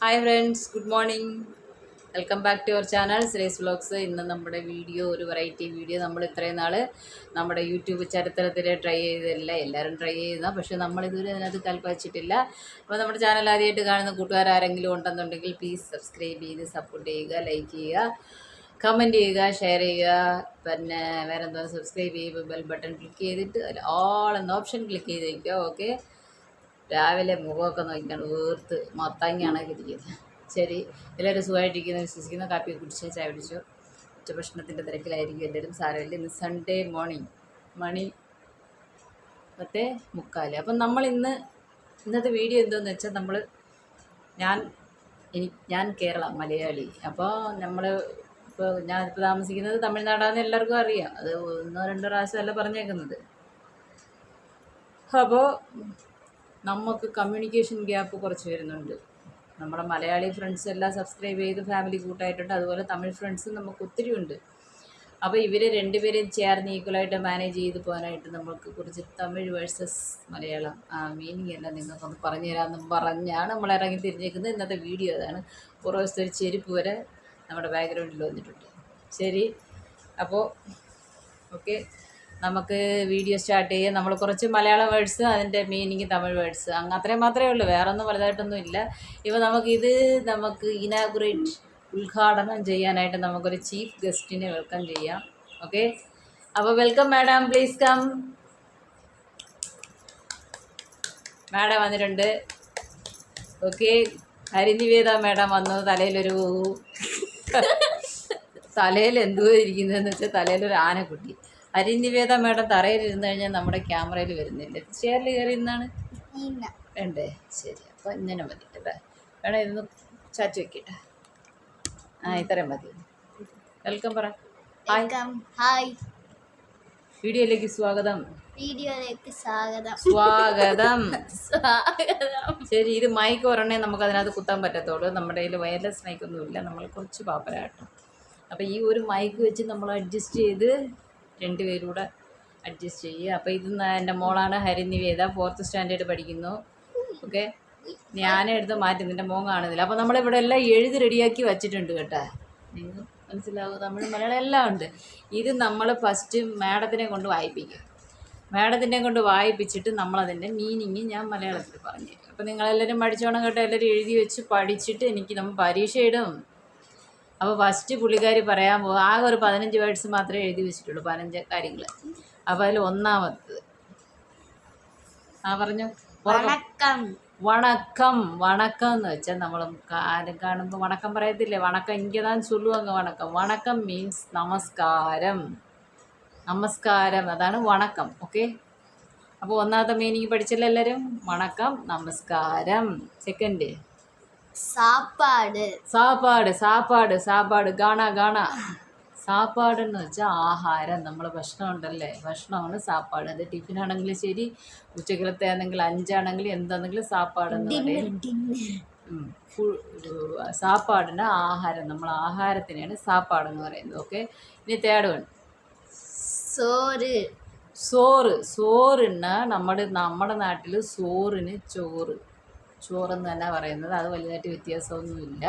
Hi friends good morning welcome back to your channel Sree's vlogs ഇന്ന് നമ്മുടെ video ഒരു variety video നമ്മൾ ഇത്രയും നാൾ നമ്മുടെ യൂട്യൂബ് ചരിത്രത്തിൽ ട്രൈ ചെയ്തില്ല. എല്ലാവരും ട്രൈ ചെയ്യുന്ന പക്ഷേ നമ്മൾ ഇതുവരെ അതിനകത്ത് കൽപ്പിച്ചിട്ടില്ല. അപ്പോൾ നമ്മുടെ ചാനൽ ആദ്യമായിട്ട് കാണുന്ന കൂട്ടുകാരാരെങ്കിലും ഉണ്ടെന്നുണ്ടെങ്കിൽ പ്ലീസ് സബ്സ്ക്രൈബ് ചെയ്ത് സപ്പോർട്ട് ചെയ്യുക ലൈക്ക് ചെയ്യുക കമന്റ് ചെയ്യുക ഷെയർ ചെയ്യുക. പിന്നെ വേറെ എന്തോ സബ്സ്ക്രൈബ് ചെയ്യുമ്പോൾ ബെൽ ബട്ടൺ ക്ലിക്ക് ചെയ്തിട്ട് ഓൾ എന്ന ഓപ്ഷൻ ക്ലിക്ക് ചെയ്ത് വയ്ക്കുക ഓക്കെ രാവിലെ മുഖമൊക്കെ നോക്കിയാണ് വീർത്ത് മത്തങ്ങയാണ് ഇരിക്കുന്നത്. ശരി എല്ലാവരും സുഖമായിട്ടിരിക്കുന്നു വിശ്വസിക്കുന്നു. കാപ്പി കുടിച്ച് ചായ പിടിച്ചു ഉച്ചഭക്ഷണത്തിന്റെ തിരക്കിലായിരിക്കും എല്ലാവരും സാരമില്ല. ഇന്ന് സൺഡേ മോർണിംഗ് മണി പത്തേ മുക്കാൽ. അപ്പം നമ്മൾ ഇന്ന് ഇന്നത്തെ വീഡിയോ എന്തോന്ന് വെച്ചാൽ നമ്മൾ ഞാൻ എനി ഞാൻ കേരള മലയാളി. അപ്പോൾ നമ്മൾ ഇപ്പോൾ ഞാനിപ്പോൾ താമസിക്കുന്നത് തമിഴ്നാടാണെന്ന് എല്ലാവർക്കും അറിയാം. അത് ഒന്നോ രണ്ടോ പ്രാവശ്യമല്ല പറഞ്ഞേക്കുന്നത്. അപ്പോൾ നമുക്ക് കമ്മ്യൂണിക്കേഷൻ ഗ്യാപ്പ് കുറച്ച് വരുന്നുണ്ട്. നമ്മുടെ മലയാളി ഫ്രണ്ട്സ് എല്ലാം സബ്സ്ക്രൈബ് ചെയ്ത് ഫാമിലി കൂട്ടായിട്ടുണ്ട്. അതുപോലെ തമിഴ് ഫ്രണ്ട്സും നമുക്ക് ഒത്തിരി ഉണ്ട്. അപ്പോൾ ഇവരെ രണ്ടുപേരെയും ചേർന്ന് ഈക്വലായിട്ട് മാനേജ് ചെയ്ത് പോകാനായിട്ട് നമുക്ക് കുറച്ച് തമിഴ് വേഴ്സസ് മലയാളം ആ മീനിങ് എല്ലാം നിങ്ങൾക്കൊന്ന് പറഞ്ഞു തരാമെന്ന് പറഞ്ഞാണ് നമ്മൾ ഇറങ്ങി തിരിഞ്ഞേക്കുന്നത്. ഇന്നത്തെ വീഡിയോ അതാണ്. പുറവശത്തെ ഒരു ചെരുപ്പ് വരെ നമ്മുടെ ബാക്ക്ഗ്രൗണ്ടിൽ വന്നിട്ടുണ്ട്. ശരി. അപ്പോൾ ഓക്കെ നമുക്ക് വീഡിയോ സ്റ്റാർട്ട് ചെയ്യാം നമ്മൾ കുറച്ച് മലയാളം വേർഡ്സ് അതിന്റെ മീനിങ് തമിഴ് വേർഡ്സ് അങ്ങ് അത്രയും മാത്രമേ ഉള്ളൂ. വേറെ ഒന്നും വലുതായിട്ടൊന്നും ഇല്ല ഇപ്പോൾ നമുക്കിത് നമുക്ക് ഇനാഗുറേറ്റ് ഉദ്ഘാടനം ചെയ്യാനായിട്ട് നമുക്കൊരു ചീഫ് ഗസ്റ്റിനെ വെൽക്കം ചെയ്യാം. ഓക്കെ അപ്പോൾ welcome madam please come madam വന്നിട്ടുണ്ട്. ഓക്കെ ഹരിനിവേദ മാഡം വന്നു. തലയിലൊരു തലയിൽ എന്തോ ഇരിക്കുന്നതെന്ന് വെച്ചാൽ തലയിലൊരു ആനക്കുട്ടി. ഹരിനിവേദ മേഡം തറയിൽ ഇരുന്ന് കഴിഞ്ഞാൽ നമ്മുടെ ക്യാമറയിൽ വരുന്നില്ല. ചെയറിൽ കയറി ഇരുന്നാണ്? വേണ്ടേ? ശരി. അപ്പോൾ ഇങ്ങനെ മതി അല്ലേ? വേണം ഇരുന്ന് ചാച്ചു വെക്കട്ടെ. ആ ഇത്രയും മതി. വെൽക്കം പറ. ഹായ്. ഹായ്. വീഡിയോയിലേക്ക് സ്വാഗതം. വീഡിയോയിലേക്ക് സ്വാഗതം. സ്വാഗതം. സ്വാഗതം. ശരി ഇത് മൈക്ക് ഒരെണ്ണേ നമുക്ക് അതിനകത്ത് കുത്താൻ പറ്റത്തുള്ളൂ. നമ്മുടെ കയ്യിൽ വയർലെസ് മൈക്കൊന്നുമില്ല നമ്മൾ കുറച്ച് പാപ്പരാട്ടോ. അപ്പോൾ ഈ ഒരു മൈക്ക് വെച്ച് നമ്മൾ അഡ്ജസ്റ്റ് ചെയ്ത് രണ്ടുപേരൂടെ അഡ്ജസ്റ്റ് ചെയ്യുക. അപ്പോൾ ഇത് എന്റെ മോളാണ് ഹരിനിവേദ ഫോർത്ത് സ്റ്റാൻഡേർഡ് പഠിക്കുന്നു. ഓക്കെ ഞാൻ എടുത്ത് മാറ്റി നിന്റെ മോൻ കാണുന്നില്ല. അപ്പോൾ നമ്മളിവിടെ എല്ലാം എഴുതി റെഡിയാക്കി വച്ചിട്ടുണ്ട് കേട്ടോ. നിങ്ങൾ മനസ്സിലാവും? തമിഴ് മലയാളം എല്ലാം ഉണ്ട്. ഇത് നമ്മൾ ഫസ്റ്റ് മാഡത്തിനെ കൊണ്ട് വായിപ്പിക്കും. മാഡത്തിനെ കൊണ്ട് വായിപ്പിച്ചിട്ട് നമ്മളതിന്റെ മീനിങ് ഞാൻ മലയാളത്തിൽ പറഞ്ഞു അപ്പോൾ നിങ്ങളെല്ലാവരും പഠിച്ചോണം കേട്ടോ. എല്ലാവരും എഴുതി വെച്ച് പഠിച്ചിട്ട് എനിക്ക് നമ്മൾ പരീക്ഷ ഇടും. അപ്പോൾ ഫസ്റ്റ് പുള്ളിക്കാരി പറയാൻ പോകും ആകെ ഒരു പതിനഞ്ച് വേർഡ്സ് മാത്രമേ എഴുതി വെച്ചിട്ടുള്ളൂ പതിനഞ്ച് കാര്യങ്ങൾ അപ്പോൾ അതിൽ ഒന്നാമത്തത്. ആ പറഞ്ഞു. വണക്കം. വണക്കം. വണക്കം എന്ന് വെച്ചാൽ നമ്മൾ ആരും കാണുമ്പോൾ വണക്കം പറയത്തില്ലേ? വണക്കം ഇങ്ങനെ ചൊല്ലുവാങ്ക വണക്കം. വണക്കം മീൻസ് നമസ്കാരം. നമസ്കാരം അതാണ് വണക്കം. ഓക്കെ അപ്പോൾ ഒന്നാമത്തെ മീനിങ് പഠിച്ചല്ലോ എല്ലാവരും വണക്കം നമസ്കാരം. സെക്കൻഡ് സാപ്പാട് சாப்பாடு சாப்பாடு சாப்பாடு ഗാണ ഗാണ. സാപ്പാട് എന്ന് വെച്ചാൽ ആഹാരം. നമ്മൾ ഭക്ഷണം ഉണ്ടല്ലേ ഭക്ഷണമാണ് സാപ്പാട്. അത് ടിഫിൻ ആണെങ്കിലും ശരി ഉച്ചക്കലത്തെ ആണെങ്കിൽ അഞ്ചാണെങ്കിലും എന്താണെങ്കിലും സാപ്പാട് എന്ന് പറയും ഉം. ഫു- ഒരു സാപ്പാടിന് ആഹാരം. നമ്മൾ ആഹാരത്തിനെയാണ് സാപ്പാടെന്ന് പറയുന്നത്. ഓക്കെ? ഇനി തേർഡ് വൺ. സോറ്. സോറ്. സോറിന് നമ്മുടെ നമ്മുടെ നാട്ടിൽ സോറിന് ചോറ്. ചോറെന്ന് തന്നെ പറയുന്നത്. അത് വലുതായിട്ട് വ്യത്യാസമൊന്നുമില്ല.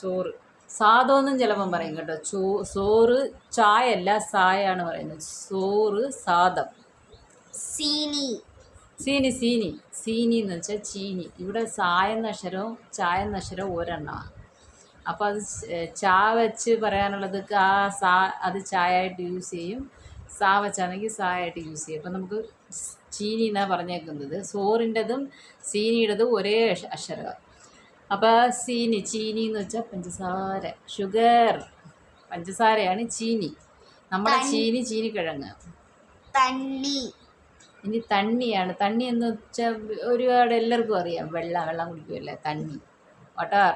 ചോറ് സാദമെന്നും ചിലപ്പം പറയും കേട്ടോ. ചോ സോറ് ചായ അല്ല സായാണ് പറയുന്നത്. സോറ് സാധം സീനി. സീനി സീനി. സീനി എന്ന് വെച്ചാൽ ചീനി. ഇവിടെ സായ എന്ന അക്ഷരവും ചായ എന്ന അക്ഷരവും ഒരെണ്ണമാണ് അപ്പോൾ അത് ചാ വെച്ച് പറയാനുള്ളത് ആ സാ അത് ചായ ആയിട്ട് യൂസ് ചെയ്യും. സാ വെച്ചാണെങ്കിൽ സാ ആയിട്ട് യൂസ് ചെയ്യും. അപ്പം നമുക്ക് ചീനി എന്നാണ് പറഞ്ഞേക്കുന്നത്? സോറിന്റെതും സീനിയുടേതും ഒരേ അക്ഷരം അക്ഷരമാണ് അപ്പോൾ സീനി ചീനി എന്ന് വെച്ചാൽ പഞ്ചസാര. ഷുഗർ പഞ്ചസാരയാണ് ചീനി. നമ്മുടെ ചീനി ചീനിക്കിഴങ്ങ്. തണ്ണി. ഇനി തണ്ണിയാണ്. തണ്ണി എന്ന് വെച്ചാൽ ഒരുപാട് എല്ലാവർക്കും അറിയാം. വെള്ളം വെള്ളം കുടിക്കുമല്ലേ തണ്ണി. വട്ടാർ.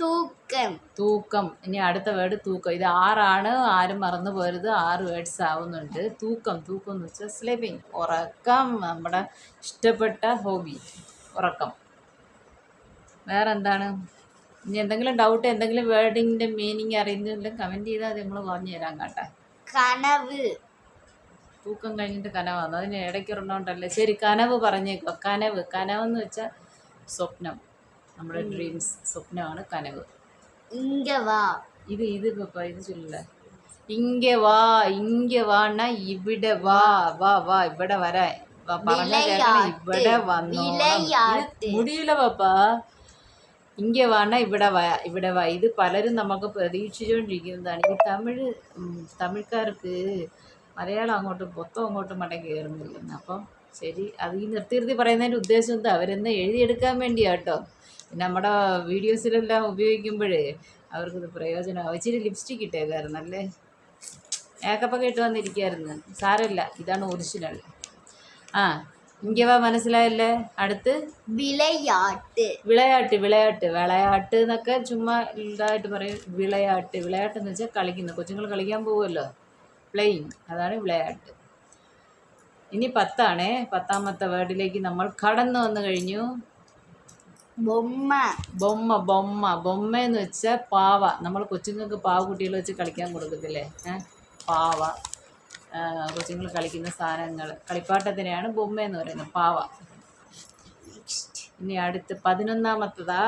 തൂക്കം. തൂക്കം. ഇനി അടുത്ത വേർഡ് തൂക്കം. ഇത് ആറാണ് ആരും മറന്നു പോരുത് ആറ് വേർഡ്സ് ആവുന്നുണ്ട്. തൂക്കം തൂക്കം എന്ന് വെച്ചാൽ സ്ലീപ്പിംഗ്. ഉറക്കം നമ്മുടെ ഇഷ്ടപ്പെട്ട ഹോബി ഉറക്കം. വേറെ എന്താണ് ഇനി എന്തെങ്കിലും ഡൗട്ട് എന്തെങ്കിലും വേർഡിന്റെ മീനിങ് അറിയുന്നില്ല കമന്റ് ചെയ്താൽ അത് നമ്മൾ പറഞ്ഞു തരാം കേട്ടോ. കനവ്. തൂക്കം കഴിഞ്ഞിട്ട് കനവാന്ന്. അതിന് ഇടയ്ക്ക് ഒരെണ്ണമുണ്ടല്ലേ ശരി കനവ് പറഞ്ഞേക്കോ. കനവ്. കനവെന്ന് വെച്ചാൽ സ്വപ്നം. നമ്മുടെ ഡ്രീംസ് സ്വപ്നമാണ് കനവ് இங்க வா ഇത് ഇത് പപ്പ ഇത് ചൊല്ല ഇങ്ങ വാ ഇങ്ങ വാണ്ണ ഇവിടെ വാ വാ വാ ഇവിടെ വരാൻ വാ, പറഞ്ഞ കേക്കണം ഇവിടെ വന്നോ വിളയാട്ട്. മുടിയില്ല പപ്പ ഇങ്ങ വാണ്ണ ഇവിടെ വാ ഇവിടെ വാ ഇത് പലരും നമുക്ക് പ്രതീക്ഷിച്ചുകൊണ്ടിരിക്കുന്നതാണ് ഈ തമിഴ് ഉം, തമിഴ്ക്കാർക്ക് മലയാളം അങ്ങോട്ട് മൊത്തം അങ്ങോട്ട് മടങ്ങി കയറുന്നില്ലെന്ന് അപ്പം ശരി അത് ഈ നിർത്തി നിർത്തി പറയുന്നതിൻ്റെ ഉദ്ദേശം എന്താ അവരെന്ന് എഴുതിയെടുക്കാൻ വേണ്ടിയാ കേട്ടോ പിന്നെ നമ്മുടെ വീഡിയോസിലെല്ലാം ഉപയോഗിക്കുമ്പോഴേ അവർക്കത് പ്രയോജനമാകും ഇച്ചിരി ലിപ്സ്റ്റിക് ഇട്ടേക്കായിരുന്നു അല്ലേ? മേക്കപ്പൊക്കെ ഇട്ട് വന്നിരിക്കുമായിരുന്നു സാരമില്ല ഇതാണ് ഒറിജിനൽ ആ ഇങ്കവാ മനസ്സിലായല്ലേ? അടുത്ത്? വിളയാട്ട്. വിളയാട്ട് വിളയാട്ട്. വിളയാട്ട് എന്നൊക്കെ ചുമ്മാ ഇതായിട്ട് പറയും. വിളയാട്ട്. വിളയാട്ട് എന്ന് വെച്ചാൽ കളിക്കുന്നത് കൊച്ചുങ്ങൾ കളിക്കാൻ പോകുമല്ലോ പ്ലെയിങ് അതാണ് വിളയാട്ട്. ഇനി പത്താണേ. പത്താമത്തെ വേർഡിലേക്ക് നമ്മൾ കടന്നു വന്നു കഴിഞ്ഞു. ബൊമ്മ. ബൊമ്മ ബൊമ്മ. ബൊമ്മ എന്ന് വെച്ചാൽ പാവ. നമ്മൾ കൊച്ചുങ്ങൾക്ക് പാവ കുട്ടികൾ വെച്ച് കളിക്കാൻ കൊടുക്കത്തില്ലേ? പാവ. കൊച്ചുങ്ങൾ കളിക്കുന്ന സാധനങ്ങൾ കളിപ്പാട്ടത്തിനെയാണ് ബൊമ്മ എന്ന് പറയുന്നത് പാവ. ഇനി അടുത്ത് പതിനൊന്നാമത്തതാ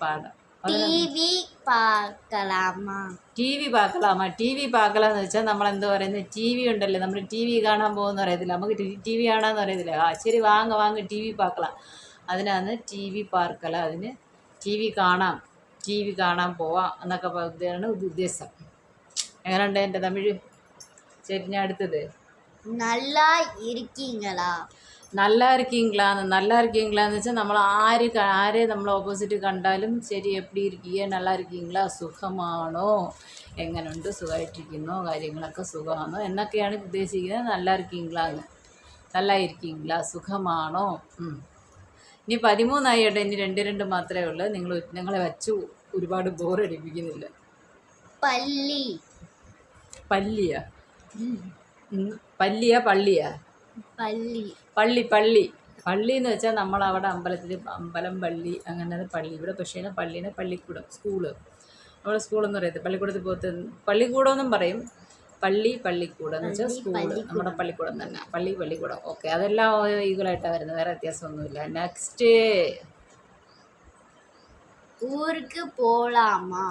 പാഠം. ടി വി പാക്കലാമ ടി വി പാക്കലാന്ന് വെച്ചാൽ നമ്മൾ എന്താ പറയുന്നത് ടി വി ഉണ്ടല്ലോ? നമ്മൾ ടി വി കാണാൻ പോകുന്ന അറിയത്തില്ല. നമുക്ക് ടി വി കാണാന്ന് അറിയത്തില്ല. ആ ശരി വാങ്ങ വാങ്ങ ടി വി പാക്കലാം അതിനാണ് ടി വി പാർക്കല്ല അതിന് ടി വി കാണാം ടി വി കാണാൻ പോവാം എന്നൊക്കെ ഇതാണ് ഉദ്ദേശം. എങ്ങനെയുണ്ട് എന്റെ തമിഴ് ശരി ഞാൻ അടുത്തത്? நல்லா இருக்கீங்களா நல்லா இருக்கீங்களான்னு நல்லா இருக்கீங்களான்னு വെച്ചാൽ നമ്മൾ ആര് ആരെ നമ്മൾ ഓപ്പോസിറ്റ് കണ്ടാലും ശരി എപ്പിടി ഇരിക്കുക നല്ലാ ഇരിക്കീങ്ങളാ സുഖമാണോ എങ്ങനെയുണ്ട് സുഖമായിട്ടിരിക്കുന്നോ കാര്യങ്ങളൊക്കെ സുഖമാണോ എന്നൊക്കെയാണ് ഉദ്ദേശിക്കുന്നത്. നല്ലാ ഇരിക്കീങ്കളാന്ന് നല്ലായിരിക്കീങ്കളാ സുഖമാണോ ഇനി പതിമൂന്നായിട്ട് ഇനി രണ്ട് രണ്ട് മാത്രമേ ഉള്ളൂ. നിങ്ങൾ ഞങ്ങളെ വച്ച് ഒരുപാട് ബോറടിപ്പിക്കുന്നില്ല പല്ലി. പല്ലിയ? പല്ലിയ പള്ളിയ? പള്ളി. പള്ളി പള്ളി. പള്ളി എന്ന് വെച്ചാൽ നമ്മൾ അവിടെ അമ്പലത്തിൽ അമ്പലം പള്ളി അങ്ങനെ പള്ളി. ഇവിടെ പക്ഷേ പള്ളീനെ പള്ളിക്കൂടം സ്കൂൾ. നമ്മൾ സ്കൂളെന്ന് പറയത്തില്ല? പള്ളിക്കൂടത്തിൽ പോകത്ത് പള്ളിക്കൂടമെന്നും പറയും. പള്ളി പള്ളിക്കൂടം എന്ന് വെച്ചാൽ സ്കൂൾ നമ്മുടെ പള്ളിക്കൂടം തന്നെ. പള്ളി പള്ളിക്കൂടം. ഓക്കെ. അതെല്ലാം ഈക്വലായിട്ടാണ് വരുന്നത്. വേറെ വ്യത്യാസമൊന്നുമില്ല. നെക്സ്റ്റ് ഊർക്ക് പോളാമാ.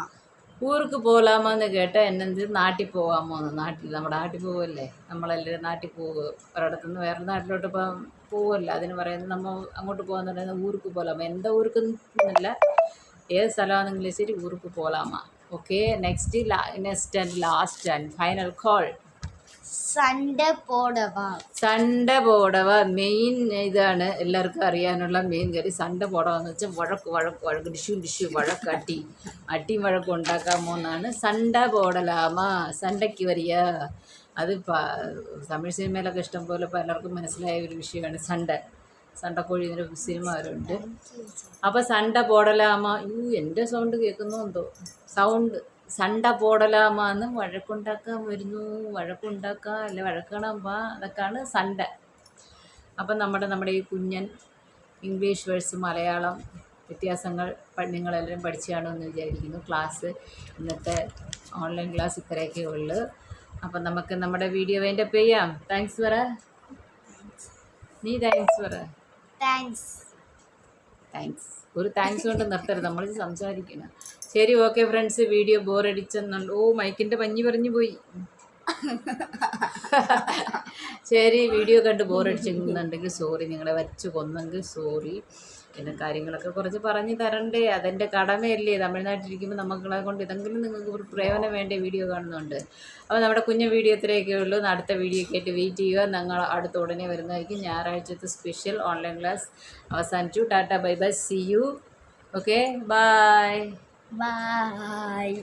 ഊർക്ക് പോലാമോ എന്ന് കേട്ടാൽ എന്നെന്ത് നാട്ടിൽ പോകാമോ എന്ന്. നാട്ടിൽ നമ്മുടെ നാട്ടിൽ പോകുമല്ലേ നമ്മളെല്ലാവരും നാട്ടിൽ പോകുക ഒരിടത്തു നിന്ന് വേറെ നാട്ടിലോട്ട് ഇപ്പം പോകുമല്ലോ അതിന് പറയുന്നത് നമ്മൾ അങ്ങോട്ട് പോകാന്ന് പറയുന്നത് ഊർക്ക് പോലാമോ എന്താ ഊർക്കെന്നല്ല. ഏത് സ്ഥലമാണെങ്കിലും ശരി ഊർക്ക് പോലാമോ okay next next and last and final call சண்டை போடவா സണ്ട പോടവ മെയിൻ ഇതാണ് എല്ലാവർക്കും അറിയാനുള്ള മെയിൻ കാര്യം സണ്ട പോടവ എന്ന് വെച്ചാൽ വഴക്ക് വഴക്ക് വഴക്ക് ഡിഷു ഡിഷു വഴക്ക് അട്ടി അട്ടിയും വഴക്കും ഉണ്ടാക്കാമോ എന്നാണ് സണ്ട പോടലാമ സണ്ടയ്ക്ക് വരിക അത് പ- തമിഴ് സിനിമയിലൊക്കെ ഇഷ്ടം പോലെ പലർക്കും മനസ്സിലായ ഒരു വിഷയമാണ് സണ്ട സണ്ടക്കോഴി എന്നൊരു സിനിമ വരുന്നുണ്ട്. അപ്പോൾ സണ്ട പോടലാമ യൂ എന്റെ സൗണ്ട് കേൾക്കുന്നു എന്തോ. സൗണ്ട് സണ്ട പോടലാമ എന്ന് വഴക്കുണ്ടാക്കാൻ വരുന്നു. വഴക്കുണ്ടാക്കുക അല്ല വഴക്കണം വാ അതൊക്കെയാണ് സണ്ട. അപ്പം നമ്മുടെ നമ്മുടെ ഈ കുഞ്ഞൻ ഇംഗ്ലീഷ് വേഴ്സ് മലയാളം വ്യത്യാസങ്ങൾ നിങ്ങളെല്ലാവരും പഠിച്ചാണോ എന്ന് വിചാരിക്കുന്നു. ക്ലാസ് ഇന്നത്തെ ഓൺലൈൻ ക്ലാസ് ഇത്രയൊക്കെ ഉള്ളു. അപ്പം നമുക്ക് നമ്മുടെ വീഡിയോ വേണ്ട ചെയ്യാം. താങ്ക്സ് പറ നീ താങ്ക്സ് പറ താങ്ക്സ് താങ്ക്സ് ഒരു താങ്ക്സ് കൊണ്ട് നിർത്തരുത്. നമ്മൾ സംസാരിക്കണം. ശരി ഓക്കെ ഫ്രണ്ട്സ് വീഡിയോ ബോർ അടിച്ചെന്നുണ്ട്. ഓ മൈക്കിന്റെ പഞ്ഞി പറഞ്ഞു പോയി. ശരി വീഡിയോ കണ്ട് ബോർ ബോറടിച്ചിരുന്നുണ്ടെങ്കിൽ സോറി നിങ്ങളെ വച്ച് കൊന്നെങ്കിൽ സോറി പിന്നെ കാര്യങ്ങളൊക്കെ കുറച്ച് പറഞ്ഞു തരണ്ടേ. അതെന്റെ കടമയല്ലേ. തമിഴ്നാട്ടിലിരിക്കുമ്പോൾ നമ്മളെ കൊണ്ട് ഇതെങ്കിലും നിങ്ങൾക്ക് ഒരു പ്രയോജനം വേണ്ട വീഡിയോ കാണുന്നുണ്ട്. അപ്പോൾ നമ്മുടെ കുഞ്ഞു വീഡിയോ ഇത്രയൊക്കെ ഉള്ളൂ അടുത്ത വീഡിയോ ആയിട്ട് വെയിറ്റ് ചെയ്യുക. ഞങ്ങൾ അടുത്ത ഉടനെ വരുന്നതായിരിക്കും. ഞായറാഴ്ചത്തെ സ്പെഷ്യൽ ഓൺലൈൻ ക്ലാസ് അവസാനിച്ചു. Tata bye bye. See you okay bye bye